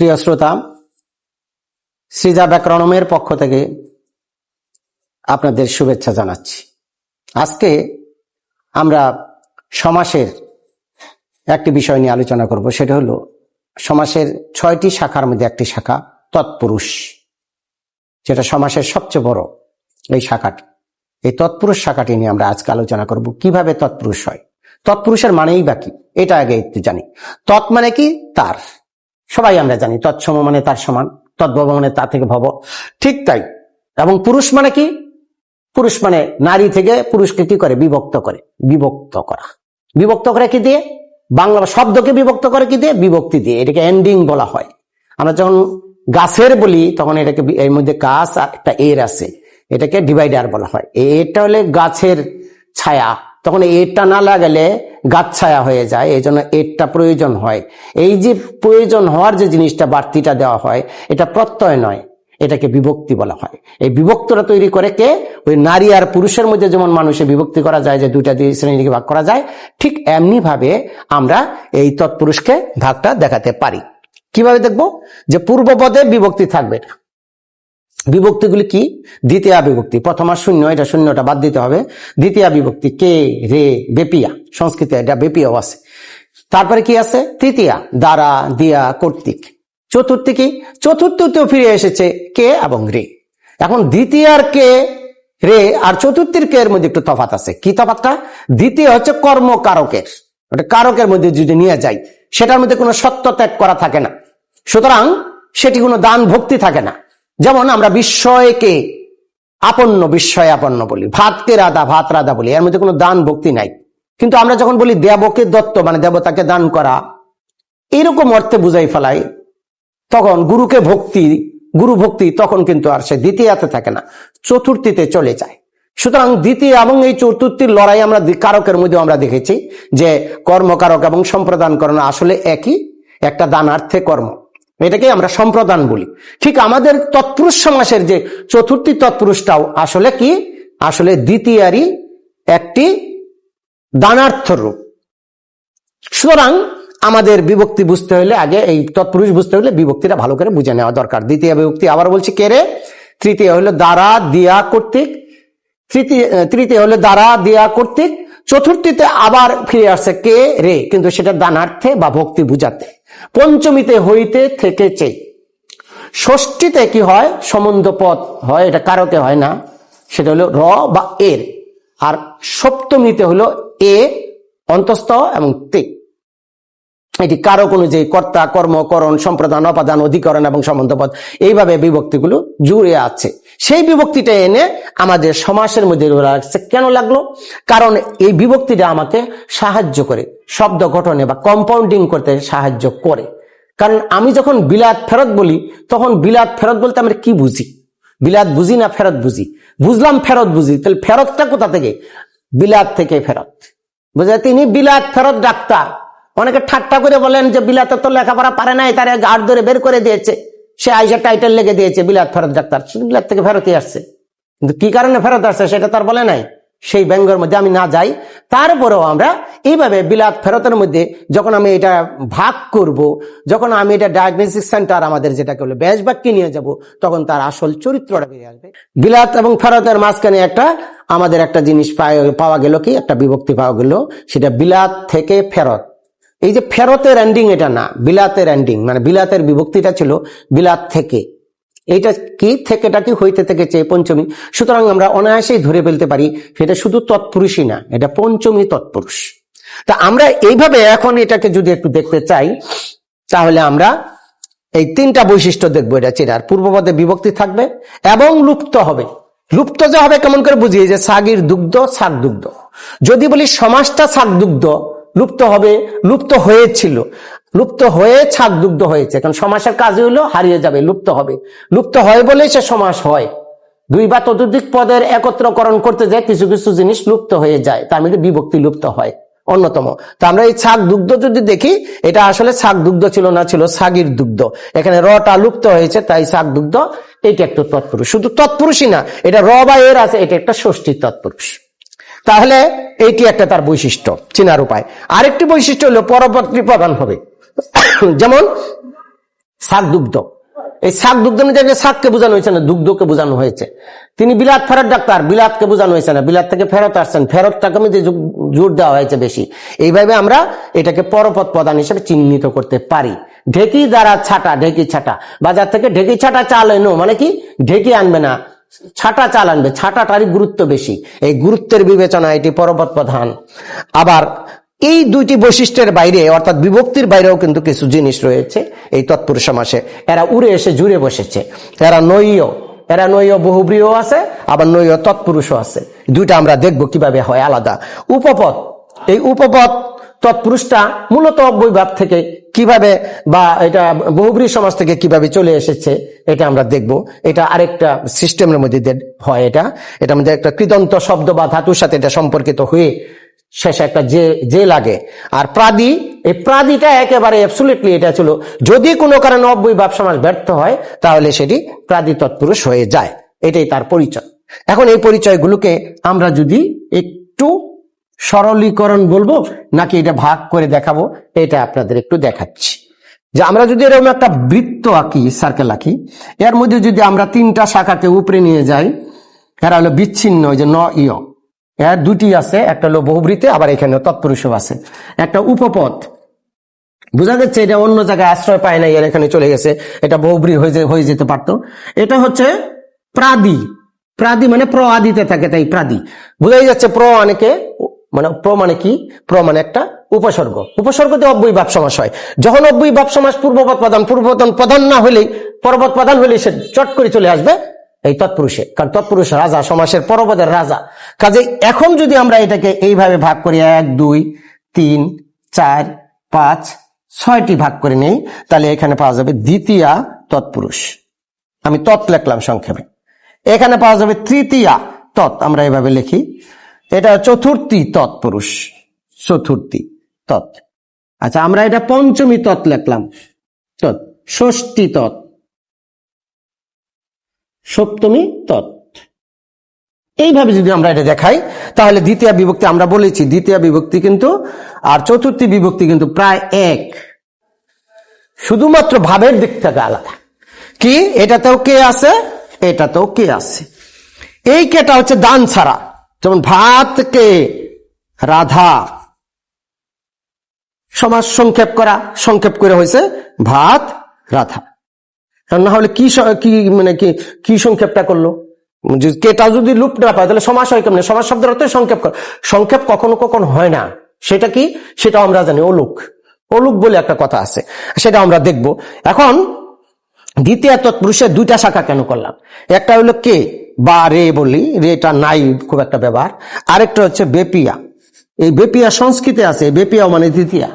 প্রিয় শ্রোতা, সৃজা ব্যাকরণমের পক্ষ থেকে আপনাদের শুভেচ্ছা জানাচ্ছি। আজকে আমরা সমাসের একটি বিষয় নিয়ে আলোচনা করব, সেটা হলো সমাসের ছয়টি শাখার মধ্যে একটি শাখা, তৎপুরুষ, যেটা সমাসের সবচেয়ে বড় এই শাখাটি। এই তৎপুরুষ শাখাটি নিয়ে আমরা আজকে আলোচনা করব, কীভাবে তৎপুরুষ হয়। তৎপুরুষের মানেই বাকি এটা আগে একটু জানি। তৎ মানে কি? তার। সবাই আমরা জানি, তৎসম মানে তার সমান, তদ্ভব মানে তা থেকে ভব। ঠিক তাই। এবং পুরুষ মানে কি? পুরুষ মানে নারী থেকে পুরুষকে কি করে? বিভক্ত করে। বিভক্ত করা। বিভক্ত করে কি দিয়ে? বাংলা শব্দকে বিভক্ত করে কি দিয়ে? বিভক্তি দিয়ে। এটাকে এন্ডিং বলা হয়। আমরা যখন গাছের বলি, তখন এটাকে এর মধ্যে গাছ আর একটা এর আছে। এটাকে ডিভাইডার বলা হয়। এরটা হলে গাছের ছায়া। তখন এরটা না লাগালে গাছ ছায়া হয়ে যায়, এই জন্য এরটা প্রয়োজন হয়। এই যে প্রয়োজন হওয়ার যে জিনিসটা, বাড়তিটা দেওয়া হয়, এটা প্রত্যয় নয়, এটাকে বিভক্তি বলা হয়। এই বিভক্তটা তৈরি করে কে? ওই নারী আর পুরুষের মধ্যে যেমন মানুষের বিভক্তি করা যায়, যে দুইটা দুই শ্রেণীকে ভাগ করা যায়, ঠিক এমনি ভাবে আমরা এই তৎপুরুষকে ভাগটা দেখাতে পারি। কীভাবে দেখব? যে পূর্বপদে বিভক্তি থাকবে। না বিভক্তিগুলি কি? দ্বিতীয় বিভক্তি। প্রথম শূন্য, এটা শূন্যটা বাদ দিতে হবে। দ্বিতীয় বিভক্তি, কে, রে, বেপিয়া। সংস্কৃতে এটা বেপিয়াও আছে। তারপরে কি আছে? তৃতীয়া, দ্বারা, দিয়া, কর্তৃক। চতুর্থী কি? চতুর্থতেও ফিরে এসেছে কে এবং রে। এখন দ্বিতীয়ার কে, রে আর চতুর্থীর কে এর মধ্যে একটু তফাত আছে। কি তফাতটা দ্বিতীয় হচ্ছে কর্মকারকের। ওটা কারকের মধ্যে যদি নিয়ে যাই, সেটার মধ্যে কোনো সত্য ত্যাগ করা থাকে না। সুতরাং সেটি কোনো দান ভক্তি থাকে না। যেমন আমরা বিস্ময়কে আপন্ন বিস্ময় আপন্ন বলি। ভাতকে রাধা, ভাত রাধা বলি। এর মধ্যে কোনো দান ভক্তি নাই। কিন্তু আমরা যখন বলি দেবকে দত্ত মানে দেবতাকে দান করা, এরকম অর্থে বুঝাই ফেলাই, তখন গুরুকে ভক্তি, গুরু ভক্তি তখন কিন্তু আর সে দ্বিতীয়াতে থাকে না, চতুর্থীতে চলে যায়। সুতরাং দ্বিতীয় এবং এই চতুর্থীর লড়াই আমরা কারকের মধ্যে আমরা দেখেছি যে কর্মকারক এবং সম্প্রদানকরণ আসলে একই, একটা দানার্থে কর্ম। এটাকে আমরা সম্প্রদান বলি। ঠিক আমাদের তৎপুরুষ সমাসের যে চতুর্থী তৎপুরুষটাও আসলে কি? আসলে দ্বিতীয়ারই একটি দানার্থ রূপ। সুতরাং আমাদের বিভক্তি বুঝতে হলে আগে এই তৎপুরুষ বুঝতে হলে বিভক্তিটা ভালো করে বুঝে নেওয়া দরকার। দ্বিতীয় বিভক্তি আবার বলছি কে রে? তৃতীয় হলো দ্বারা, দিয়া, কর্তৃক। তৃতীয় তৃতীয় হলো দ্বারা, দিয়া, কর্তৃক। চতুর্থীতে আবার ফিরে আসছে কে রে? কিন্তু সেটা দানার্থে বা ভক্তি বুঝাতে। পঞ্চমীতে হইতে থেকেছে। ষষ্ঠীতে কি হয়? সম্বন্ধ পদ হয়, এটা কারকে হয় না। সেটা হলো র বা এর। আর সপ্তমীতে হলো এ, অন্তস্থ এবং তে। এটি কারক অনুযায়ী কর্তা, কর্ম, করণ, সম্প্রদান, অপাদান, অধিকরণ এবং সম্বন্ধপদ এইভাবে বিভক্তিগুলো জুড়ে আছে। সেই বিভক্তিটা এনে আমাদের সমাসের মধ্যে রাখছে। কেন লাগল? কারণ এই বিভক্তিটা আমাকে সাহায্য করে, শব্দ গঠনে বা কম্পাউন্ডিং করতে সাহায্য করে। কারণ আমি যখন বিলাত ফেরত বলি, তখন বিলাত ফেরত বলতে আমরা কি বুঝি? বিলাত বুঝি না ফেরত বুঝি? বুঝলাম ফেরত বুঝি, তাহলে ফেরতটা কোথা থেকে? বিলাত থেকে ফেরত। বুঝা তিনি? বিলাত ফেরত ডাক্তার। অনেকে ঠাট্টা করে বলেন যে বিলাতে তো লেখাপড়া পারে নাই, তারে গার্ড ধরে বের করে দিয়েছে। সে আইসা টাইটেল লেগে দিয়েছে, বিলাত ফেরত ডাক্তার বিলাত থেকে ফেরতই আসছে। কিন্তু কি কারণে ফেরত আসছে সেটা তার বলে নাই। সেই ব্যঙ্গের মধ্যে আমি না যাই, তারপরেও আমরা এইভাবে বিলাত ফেরতের মধ্যে যখন আমি এটা ভাগ করব, যখন আমি এটা ডায়াগনোসিস সেন্টার আমাদের যেটাকে বলে ব্যাস বাক্যে নিয়ে যাব, তখন তার আসল চরিত্রটা বেরিয়ে আসবে। বিলাত এবং ফেরতের মাঝখানে একটা আমাদের একটা জিনিস পাওয়া গেল কি? একটা বিভক্তি পাওয়া গেল। সেটা বিলাত থেকে ফেরত। এই যে ফেরতের এন্ডিং এটা না, বিলাতের এন্ডিং মানে বিলাতের বিভক্তিটা ছিল বিলাত থেকে। এইটা কি থেকেটা কি হইতে থেকে চেয়ে পঞ্চমী? সুতরাং আমরা অনায়াসেই ধরে ফেলতে পারি সেটা শুধু তৎপুরুষই না, এটা পঞ্চমী তৎপুরুষ। তা আমরা এইভাবে এখন এটাকে যদি একটু দেখতে চাই, তাহলে আমরা এই তিনটা বৈশিষ্ট্য দেখব এটা চেরার। পূর্বপদে বিভক্তি থাকবে এবং লুপ্ত হবে। লুপ্ত যে হবে কেমন করে বুঝি যে সাগির দুগ্ধ শাক দুগ্ধ। যদি বলি সমাজটা শাক দুগ্ধ লুপ্ত হবে, লুপ্ত হয়েছিল। লুপ্ত হয়ে ছাক দুগ্ধ হয়েছে। কারণ সমাসের কাজ হইল হারিয়ে যাবে, লুপ্ত হবে। লুপ্ত হয় বলেই সে সমাস হয়। দুই বা ততোধিক পদের একত্রকরণ করতে যায়, কিছু কিছু জিনিস লুপ্ত হয়ে যায়। তার মধ্যে বিভক্তি লুপ্ত হয়, অন্যতম। তো আমরা এই ছাগ দুগ্ধ যদি দেখি, এটা আসলে ছাগ দুগ্ধ ছিল না, ছিল ছাগির দুগ্ধ। এখানে রটা লুপ্ত হয়েছে, তাই ছাগ দুগ্ধ এটা একটু তৎপুরুষ। শুধু তৎপুরুষই না, এটা র বা এর আছে, এটা একটা ষষ্ঠী তৎপুরুষ। তাহলে এইটি একটা তার বৈশিষ্ট্য, চিনার উপায়। আরেকটি বৈশিষ্ট্য হলো পরবর্তী প্রধান হবে। যেমন, শাক দুগ্ধ। এই শাক দুগ্ধ গিয়ে শাককে বোঝানো হয়েছে না, দুগ্ধকে বোঝানো হয়েছে। তিনি বিলাত ফেরত ডাক্তার, বিলাতকে বোঝানো হয়েছে না, বিলাত থেকে ফেরত আসছেন। ফেরতটাকে মধ্যে জোর দেওয়া হয়েছে বেশি। এইভাবে আমরা এটাকে পরপদ প্রদান হিসেবে চিহ্নিত করতে পারি। ঢেকি দ্বারা ছাটা, ঢেকি ছাটা। বাজার থেকে ঢেকি ছাটা চাল এনো মানে কি? ঢেকি আনবে না। ছাটা চাল আনবে, ছাটাটারই গুরুত্ব বেশি। এই গুরুত্বের বিবেচনা এটি পরপদ প্রধান। আবার এই দুইটি বৈশিষ্ট্যের বাইরে, অর্থাৎ বিভক্তির বাইরেও কিন্তু কিছু জিনিস রয়েছে এই তৎপুরুষ সমাসে। এরা উড়ে এসে জুড়ে বসেছে। এরা নৈয় এরা নৈয় বহুব্রীয় আছে, আবার নৈয় তৎপুরুষও আছে। দুইটা আমরা দেখব কীভাবে হয়, আলাদা। উপপদ, এই উপপদ তৎপুরুষটা মূলত অব্যয়ভাব থেকে কীভাবে বা এটা বহুব্রী সমাজ থেকে কীভাবে চলে এসেছে, এটা আমরা দেখব। এটা আরেকটা সিস্টেমের মধ্যে হয় এটা। এটা মধ্যে একটা কৃদন্ত শব্দ বা ধাতুর সাথে এটা সম্পর্কিত হয়ে শেষে একটা যে যে লাগে। আর প্রাদি, এই প্রাদিটা একেবারে অ্যাবসুলেটলি এটা ছিল। যদি কোনো কারণে অব্যয়ভাব সমাজ ব্যর্থ হয়, তাহলে সেটি প্রাদি তৎপুরুষ হয়ে যায়। এটাই তার পরিচয়। এখন এই পরিচয়গুলোকে আমরা যদি একটু সরলীকরণ বলব, নাকি এটা ভাগ করে দেখাবো, এটা আপনাদের একটু দেখাচ্ছি। যে আমরা যদি এরকম একটা বৃত্ত আঁকি সার্কেল আঁকি, এর মধ্যে যদি আমরা তিনটা শাখাকে উপরে নিয়ে যাই, এরা হলো বিচ্ছিন্ন, ওই যে ন ইয় এর দুটি আছে, একটা হলো বহুবৃতে আবার এখানে তৎপুরুষও আছে। একটা উপপদ বোঝা যাচ্ছে এটা অন্য জায়গায় আশ্রয় পায় না এর এখানে চলে গেছে, এটা বহুব্রী হয়ে হয়ে যেতে পারতো। এটা হচ্ছে প্রাদি। প্রাদি মানে প্র আদিতে থাকে, তাই প্রাদি। বোঝাই যাচ্ছে প্র অনেকে মানে প্র মানে কি? প্র মানে একটা উপসর্গ। উপসর্গতে অব্যয় বাপ সমাস হয়। যখন অব্যয় বাপ সমাস পূর্বপদ প্রধান পূর্বপদ প্রধান না হলেই পরবত প্রধান হলেই সে চট করে চলে আসবে এই তৎপুরুষে। কারণ তৎপুরুষ রাজা, সমাসের পরপদের রাজা। কাজে এখন যদি আমরা এটাকে এইভাবে ভাগ করি, এক, দুই, তিন, চার, পাঁচ, ছয়টি ভাগ করে নেই, তাহলে এখানে পাওয়া যাবে দ্বিতীয়া তৎপুরুষ। আমি তৎ লিখলাম সংক্ষেপে। এখানে পাওয়া যাবে তৃতীয়া তৎ। আমরা এভাবে লিখি। এটা চতুর্থী তৎপুরুষ, চতুর্থী তৎ। আচ্ছা আমরা এটা পঞ্চমী তৎ লিখলাম। তৎ, ষষ্ঠী তৎ, সপ্তমী তৎ। এইভাবে যদি আমরা এটা দেখাই, তাহলে দ্বিতীয় বিভক্তি আমরা বলেছি। দ্বিতীয় বিভক্তি কিন্তু, আর চতুর্থী বিভক্তি কিন্তু প্রায় এক। শুধুমাত্র ভাবের দিক থেকে আলাদা। কি? এটাতেও কে আছে? এটাতেও কে আছে? এই কেটা হচ্ছে দান ছাড়া। যেমন রাধা, সমাজ সংক্ষেপ করা, সংক্ষেপ করে হয়েছে ভাত, রাধা। না হলে কি কি মানে কি কি সংক্ষেপটা করল? কেটা যদি লুপ না পায়, তাহলে সমাস হয় কেমন? সমাজ শব্দের অর্থ সংক্ষেপ কর। সংক্ষেপ কখনো কখনো হয় না। সেটা কি? সেটা আমরা জানি, অলুক। অলুক বলে একটা কথা আছে। সেটা আমরা দেখব। এখন দ্বিতীয় তৎপুরুষের দুইটা শাখা কেন করলাম? একটা হলো কে? বা রে বলি, রেটা নাই খুব একটা ব্যবহার। আরেকটা হচ্ছে বেপিয়া। এই বেপিয়া সংস্কৃতে আছে বেপিয়া মানে দ্বিতীয়া।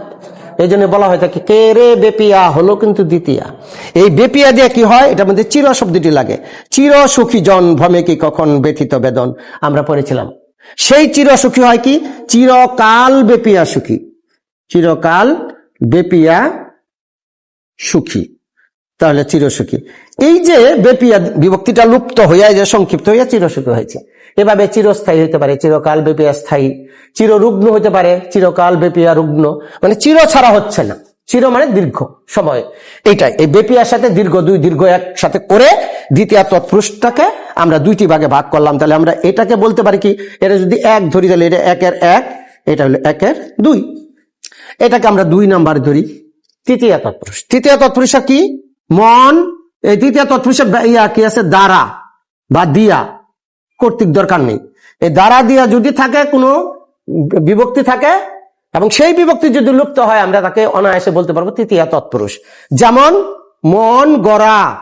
এই জন্য বলা হয় থাকে কে রে বেপিয়া হলো কিন্তু দ্বিতীয়া। এই বেপিয়া দিয়ে কি হয় এটার মধ্যে চির শব্দটি লাগে। চির সুখী জন ভ্রমে কি কখন ব্যথিত বেদন? আমরা পড়েছিলাম। সেই চির সুখী হয় কি? চিরকাল বেপিয়া সুখী। চিরকাল বেপিয়া সুখী। তাহলে চিরসুখী। এই যে বেপিয়া বিভক্তিটা লুপ্ত হইয়া যে সংক্ষিপ্ত হইয়া চিরসুখী হয়েছে। এভাবে চিরস্থায়ী হইতে পারে, চিরকাল বেপিয়া স্থায়ী। চিররুগ্ন হইতে পারে, চিরকাল বেপিয়া রুগ্ন। মানে চির ছাড়া হচ্ছে না। চির মানে দীর্ঘ সময়। এইটাই। এই বেপিয়ার সাথে দীর্ঘ, দুই দীর্ঘ একসাথে করে দ্বিতীয় তৎপুরুষটাকে আমরা দুইটি ভাগে ভাগ করলাম। তাহলে আমরা এটাকে বলতে পারি কি, এটা যদি এক ধরি তাহলে এটা একের এক, এটা হলো একের দুই। এটাকে আমরা দুই নাম্বার ধরি, তৃতীয় তৎপুরুষ। তৃতীয় তৎপুরুষা কি? মন, এই তৃতীয় তৎপুরুষের ইয়া কি আছে? দ্বারা বা দিয়া। কর্তৃক দরকার নেই। এই দ্বারা দিয়া যদি থাকে, কোনো বিভক্তি থাকে, এবং সেই বিভক্তি যদি লুপ্ত হয়, আমরা তাকে অনায়াসে বলতে পারব তৃতীয় তৎপুরুষ। যেমন মন গড়া।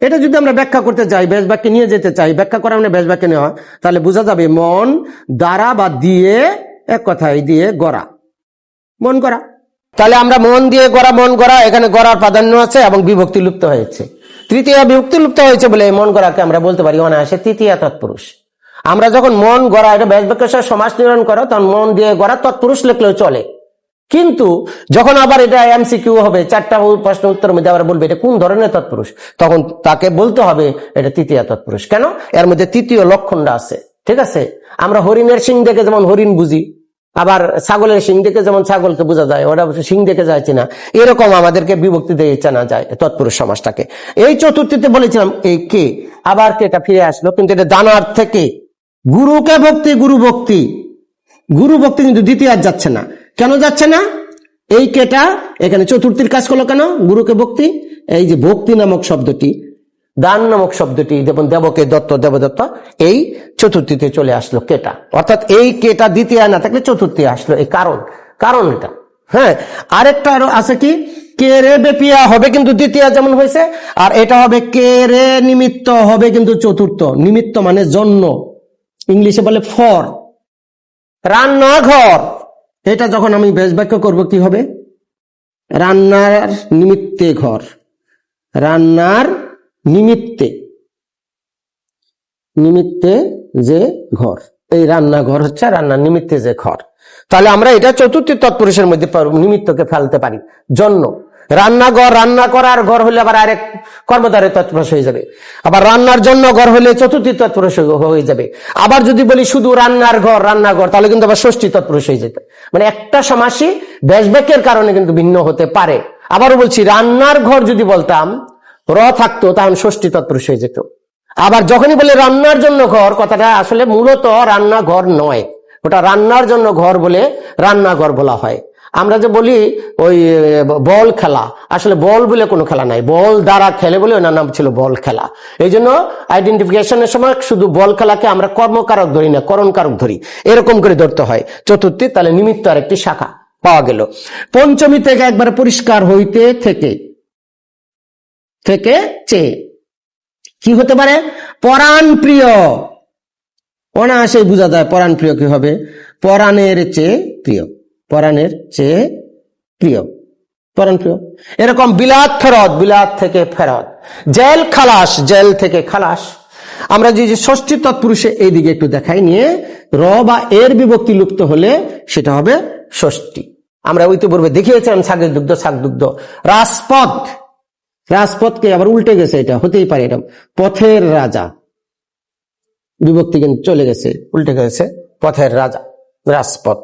এটা যদি আমরা ব্যাখ্যা করতে চাই বেশ বাক্যে নিয়ে যেতে চাই, ব্যাখ্যা করা মানে বেশ বাক্যে নেওয়া, তাহলে বোঝা যাবে মন দ্বারা বা দিয়ে এক কথায় দিয়ে গড়া। মন করা তাহলে আমরা মন দিয়ে গড়া, মন গড়া, এখানে গড়ার প্রাধান্য আছে এবং বিভক্তি লুপ্ত হয়েছে। তৃতীয় বিভক্তি লুপ্ত হয়েছে বলে মন গড়াকে আমরা বলতে পারি অনায়াসে তৃতীয় তৎপুরুষ। আমরা যখন মন গড়া, এটা ব্যাস বাক্যের সাথে সমাজ নির্মাণ করো, তখন মন দিয়ে গড়া তৎপুরুষ লিখলেও চলে। কিন্তু যখন আবার এটা এমসিকিউ হবে, চারটা প্রশ্ন উত্তর মধ্যে আবার বলবে এটা কোন ধরনের তৎপুরুষ, তখন তাকে বলতে হবে এটা তৃতীয় তৎপুরুষ। কেন? এর মধ্যে তৃতীয় লক্ষণটা আছে। ঠিক আছে? আমরা হরিণের সিং দেখে যেমন হরিণ বুঝি আবার ছাগলের শিং দেখে যেমন ছাগলকে বোঝা যায়, ওরা শিং দেখে যাচ্ছে না এরকম আমাদেরকে বিভক্তি দিয়ে চেনা যায় তৎপুরুষ সমাজটাকে। এই চতুর্থীতে বলেছিলাম এই কে? আবার কেটা ফিরে আসলো, কিন্তু এটা জানার থেকে। গুরুকে ভক্তি, গুরু ভক্তি। গুরু ভক্তি কিন্তু দ্বিতীয় আর যাচ্ছে না। কেন যাচ্ছে না? এই কেটা, এখানে চতুর্থীর কাজ করল কেন? গুরুকে ভক্তি। এই যে ভক্তি নামক শব্দটি দান নামক শব্দটি যেমন দেবকে দত্ত, দেবদত্ত, এই চতুর্থীতে চলে আসলো কেটা। অর্থাৎ এই কেটা দ্বিতীয় না থাকলে চতুর্থী আসলো। এই কারণ কারণ এটা। হ্যাঁ আরেকটা আরও আছে কি? কে রে বেপিয়া হবে কিন্তু দ্বিতীয় যেমন হয়েছে, আর এটা হবে কে রে নিমিত্ত হবে কিন্তু চতুর্থ। নিমিত্ত মানে জন্য। ইংলিশে বলে ফর। রান্নাঘর। এটা যখন আমি বেশ বাক্য করব, কি হবে? রান্নার নিমিত্তে ঘর। রান্নার নিমিত্তে। নিমিত্তে যে ঘর। এই রান্নাঘর হচ্ছে রান্নার নিমিত্তে যে ঘর। তাহলে আমরা এটা চতুর্থ তৎপুরুষের মধ্যে নিমিত্তকে ফেলতে পারি। জন্য রান্নাঘর, রান্না করার ঘর হলে আবার আরেক কর্মধারে তৎপুরুষ হয়ে যাবে। আবার রান্নার জন্য ঘর হলে চতুর্থী তৎপুরুষ হয়ে যাবে। আবার যদি বলি শুধু রান্নার ঘর, রান্নাঘর, তাহলে কিন্তু আবার ষষ্ঠী তৎপুরুষ হয়ে যেতে। মানে একটা সমাসই ব্যাসব্যাকের কারণে কিন্তু ভিন্ন হতে পারে। আবারও বলছি, রান্নার ঘর যদি বলতাম র থাকতো তাহলে ষষ্ঠী তৎপুরুষ হয়ে যেত। আবার যখনই বলে রান্নার জন্য ঘর, কথাটা আসলে মূলত রান্নাঘর নয়। ওটা রান্নার জন্য ঘর বলে রান্নাঘর বলা হয়। আমরা যে বলি ওই বল খেলা, আসলে বল বলে কোনো খেলা নাই। বল দ্বারা খেলে বলে ওনার নাম ছিল বল খেলা। এই জন্য আইডেন্টিফিকেশনের সময় শুধু বল খেলাকে আমরা কর্মকারক ধরি না, করণকারক ধরি। এরকম করে ধরতে হয়। চতুর্থী, তাহলে নিমিত্ত আর একটি শাখা পাওয়া গেল। পঞ্চমী থেকে একবার পরিষ্কার হইতে থেকে থেকে চেয়ে। কি হতে পারে? পরাণ প্রিয় অনায়াসেই বোঝা যায় পরাণ প্রিয় কি হবে। পরাণের চেয়ে প্রিয়। পরাণের চেয়ে প্রিয়। পরাণ প্রিয় এরকম বিলাত ফেরত, বিলাত থেকে ফেরত। জেল খালাস, জেল থেকে খালাস। আমরা যে যে ষষ্ঠী তৎপুরুষে এইদিকে একটু দেখাই নিয়ে, র বা এর বিভক্তি লুপ্ত হলে সেটা হবে ষষ্ঠী। আমরা ইতিপূর্বে দেখিয়েছিলাম ছাগের দুগ্ধ শাক দুগ্ধ রাজপথ রাজপথকে আবার উল্টে গেছে এটা, হতেই পারে এটা। পথের রাজা। বিভক্তি কিন্তু চলে গেছে, উল্টে গেছে পথের রাজা, রাজপথ।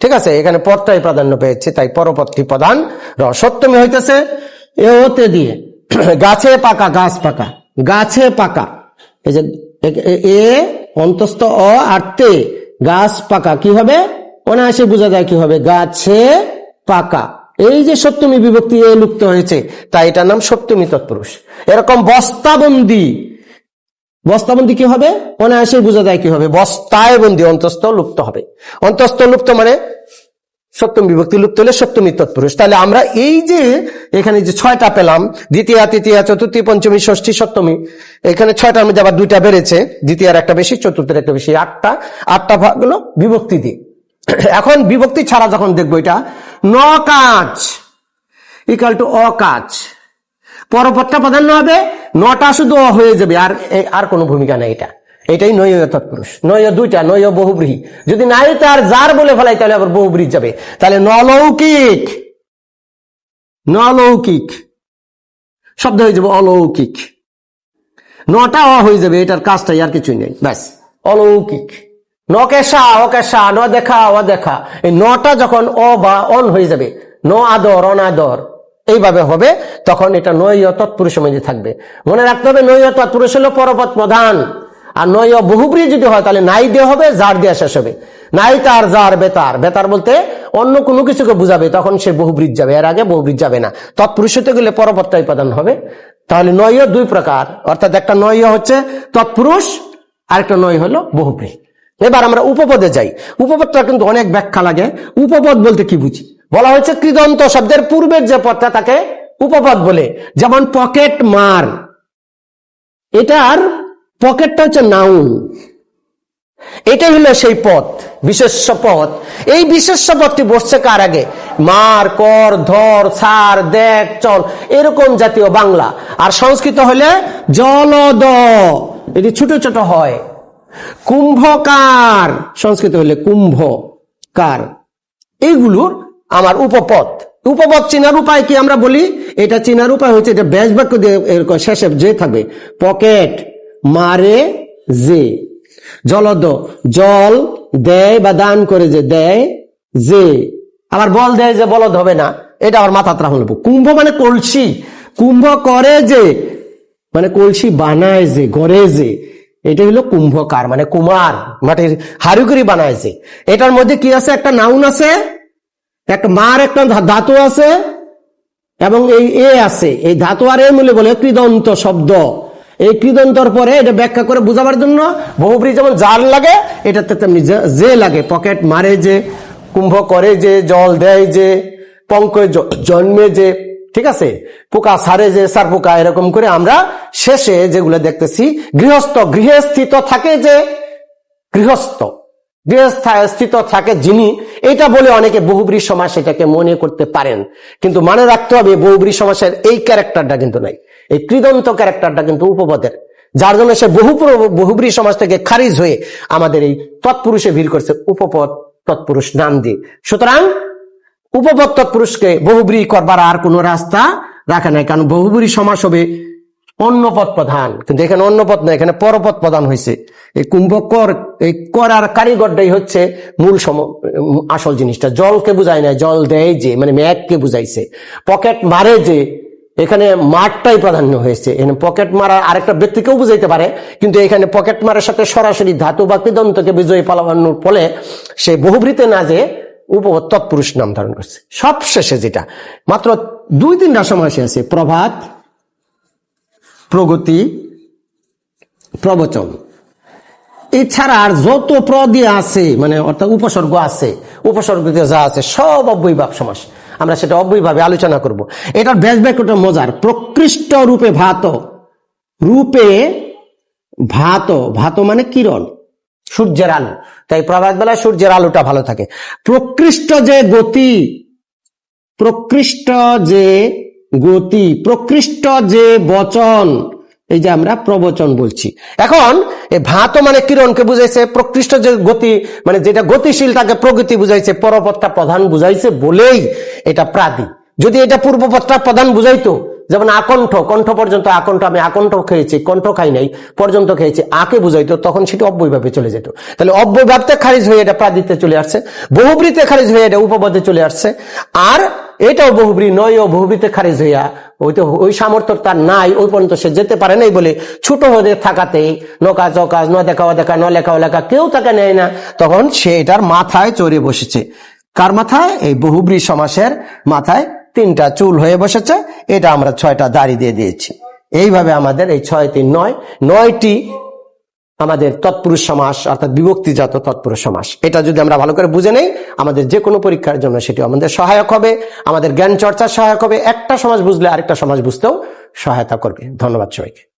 ঠিক আছে, এখানে পথটাই প্রাধান্য পেয়েছে, তাই পরপথটি প্রধান র সপ্তমী হইতেছে, এ হতে দিয়ে, গাছে পাকা, গাছ পাকা, গাছে পাকা। এই যে এ, অন্তস্থ, অ আর তে, গাছ পাকা, কি হবে? অনায়াসে বোঝা যায় কি হবে, গাছে পাকা। এই যে সপ্তমী বিভক্তি লুপ্ত হয়েছে তাই এটার নাম সপ্তমী তৎপুরুষ। এরকম বস্তাবন্দি বস্তাবন্দি কি হবে? অনায়াসে বোঝা যায় কি হবে। বস্তায় বন্দি অন্তস্থ লুপ্ত হবে। অন্তস্থ লুপ্ত মানে সপ্তম বিভক্তি, লুপ্ত হলে সপ্তমী তৎপুরুষ। তাহলে আমরা এই যে এখানে যে ছয়টা পেলাম, দ্বিতীয়, তৃতীয়, চতুর্থী, পঞ্চমী, ষষ্ঠী, সপ্তমী, এখানে ছয়টার মধ্যে আবার দুইটা বেড়েছে। দ্বিতীয়ার একটা বেশি, চতুর্থের একটা বেশি আটটা। আটটা ভাগ হলো বিভক্তি দিয়ে। এখন বিভক্তি ছাড়া যখন দেখব এটা ন কাজ ইকাল টু অকাজ পরপরটা প্রাধান্য হবে, নটা শুধু অ হয়ে যাবে, আর আর কোনো ভূমিকা নেই এটা। এটাই নয় তৎপুরুষ। নয় দুইটা, নয় বহুব্রীহি। যদি নাই তার যার বলে ফেলাই, তাহলে আবার বহুব্রীহি যাবে। তাহলে নলৌকিক। নলৌকিক। শব্দ হয়ে যাবে অলৌকিক। নটা অ হয়ে যাবে, এটার কাজটাই আর কিছুই নেই। ব্যাস, অলৌকিক। নকেশা, অকেশা ন দেখা অ দেখা এই নটা যখন অ বা অন হয়ে যাবে, ন আদর অনাদর এইভাবে হবে, তখন এটা নয় তৎপুরুষের মধ্যে থাকবে। মনে রাখতে হবে নয় তৎপুরুষ হলো পরপথ প্রধান। আর নয় বহুব্রী যদি হয়, তাহলে নাই দিয়ে হবে, যার দিয়ে শেষ হবে। নাই তার, যার বেতার। বেতার বলতে অন্য কোনো কিছুকে বুঝাবে, তখন সে বহুব্রীজ যাবে। এর আগে বহুব্রীজ যাবে না। তৎপুরুষ হতে গেলে পরপথটাই প্রধান হবে। তাহলে নয় দুই প্রকার। অর্থাৎ একটা নয় হচ্ছে তৎপুরুষ, আরেকটা নয় হলো বহুব্রী। এবার আমরা উপপদে যাই। উপপদটা কিন্তু অনেক ব্যাখ্যা লাগে। উপপদ বলতে কি বুঝি? বলা হয়েছে কৃদন্ত শব্দের পূর্বের যে পদটা তাকে উপপদ বলে, যেমন পকেট মার। এটার পকেটটা হচ্ছে নাউন। এটাই হলো সেই পথ বিশেষ্য পথ এই বিশেষ্য পথটি বসছে কার আগে? মার, কর, ধর, সার, দেখ, চল, এরকম জাতীয় বাংলা। আর সংস্কৃত হলে জলদ। এটি ছোট ছোট হয়। কুম্ভকার, সংস্কৃত হলে কুম্ভ কার এইগুলোর আমার উপপদ। উপপদ চেনার উপায় কি আমরা বলি? এটা চেনার উপায় হচ্ছে এটা ব্যাস বাক্য দিয়ে শেষে যে থাকবে। পকেট, মারে যে। জলদ, জল দেয় বা দান করে যে দেয় যে। আবার বল দেয় যে বলদ হবে না। এটা আবার মাথা ত্রাহ কুম্ভ মানে কলসি। কুম্ভ করে যে। মানে কলসি বানায় যে, গড়ে যে। এটা হলো কুম্ভকার মানে কুমার, মাটির হারুকরি বানায় যে এটার মধ্যে কি আছে? একটা নাউন আছে, একটা মার, একটা ধাতু আছে, এবং এই এ আছে। এই ধাতু আর এ মিলে বলে কৃদন্ত শব্দ। এই কৃদন্তর পরে এটা ব্যাখ্যা করে বোঝাবার জন্য বহুব্রী যেমন জাল লাগে, এটাতে তেমনি যে লাগে। পকেট মারে যে, কুম্ভ করে যে, জল দেয় যে পঙ্ক জন্মে যে ঠিক আছে? পোকা সারে যে, সার পোকা, এরকম করে আমরা শেষে যেগুলো দেখতেছি, গৃহস্থ, গৃহে স্থিত থাকে যে, গৃহস্থ। গৃহস্থিত থাকে যিনি, এটা বলে অনেকে বহুব্রী সমাস এটাকে মনে করতে পারেন। কিন্তু মনে রাখতে হবে বহুব্রী সমাসের এই ক্যারেক্টারটা কিন্তু নাই। এই কৃদন্ত ক্যারেক্টারটা কিন্তু উপপদের। যার জন্য সে বহু বহুব্রী সমাজ থেকে খারিজ হয়ে আমাদের এই তৎপুরুষে ভিড় করছে, উপপদ তৎপুরুষ নাম দিয়ে। সুতরাং উপপদ পুরুষকে বহুব্রী করবার আর কোনো রাস্তা রাখে নাই, কারণ বহুব্রী সমাস হবে অন্য পদ প্রধান। কিন্তু এখানে অন্য পদ না, এখানে পরপদ প্রধান হয়েছে এই কুম্ভকর, এই করার কারিগরটাই হচ্ছে মূল সম, আসল জিনিসটা। জলকে বুঝায় না জল দেয় যে মানে ম্যাগকে বুঝাইছে। পকেট মারে যে, এখানে মারটাই প্রাধান্য হয়েছে। এখানে পকেট মারা আরেকটা ব্যক্তিকেও বুঝাইতে পারে, কিন্তু এখানে পকেট মারার সাথে সরাসরি ধাতু বা কৃদন্তকে বিজয়ী পালানোর ফলে সে বহুবৃতে না যে তৎপুরুষ নাম ধারণ করছে। সব শেষে যেটা, মাত্র দুই তিনটা সমাসে আছে, প্রভাত, প্রগতি, প্রবচন। এছাড়া আর যত প্র দিয়ে আছে মানে অর্থাৎ উপসর্গ আছে উপসর্গ যা আছে, সব অব্যয়ভাব সমাস। আমরা সেটা অব্যয়ভাবে আলোচনা করব। এটার ব্যাস ব্যাকটা মজার। প্রকৃষ্ট রূপে ভাত রূপে ভাত ভাত মানে কিরণ। সূর্যের আলো। তাই প্রভাত বেলায় সূর্যের আলোটা ভালো থাকে। প্রকৃষ্ট যে গতি, প্রকৃষ্ট যে গতি, প্রকৃষ্ট যে বচন, এই যে আমরা প্রবচন বলছি। এখন ভাত মানে কিরণকে বুঝাইছে? প্রকৃষ্ট যে গতি মানে যেটা গতিশীল তাকে প্রগতি বুঝাইছে, পরপথটা প্রধান বুঝাইছে বলেই এটা প্রাদি। যদি এটা পূর্বপথটা প্রধান বুঝাইতো যেমন আকণ্ঠ, কণ্ঠ পর্যন্ত আকণ্ঠ, আমি আকণ্ঠ খেয়েছি, কণ্ঠ খাই নাই, পর্যন্ত খেয়েছি, আকে বুঝাইতো, তখন সেটা অব্যয়ভাবে চলে যেত। তাহলে অব্যয়ভাবতে খারিজ হয়ে এটা প্রাদিতে চলে আসছে, বহুব্রীতে খারিজ হয়ে এটা উপপদে চলে আসছে, আর এটাও বহুব্রী নয়, ও বহুব্রীতে খারিজ হইয়া ওই তো ওই সামর্থ্য তার নাই, ওই পর্যন্ত সে যেতে পারে নাই বলে ছোট হয়ে থাকাতেই নকাজ, অকাজ, ন দেখা দেখা ন লেখা লেখা কেউ তাকে নেয় না, তখন সে এটার মাথায় চড়ে বসেছে। কার মাথায়? এই বহুব্রী সমাসের মাথায় তিনটা চুল হয়ে বসেছে, এটা আমরা ছয়টা দাড়ি দিয়ে দিয়েছি। এইভাবে আমাদের এই ছয় তিন নয়, নয়টি আমাদের তৎপুরুষ সমাস, অর্থাৎ বিভক্তিজাত তৎপুরুষ সমাস। এটা যদি আমরা ভালো করে বুঝে নেই, আমাদের যে কোনো পরীক্ষার জন্য সেটি আমাদের সহায়ক হবে, আমাদের জ্ঞান চর্চার সহায়ক হবে। একটা সমাজ বুঝলে আরেকটা সমাজ বুঝতেও সহায়তা করবে। ধন্যবাদ সবাইকে।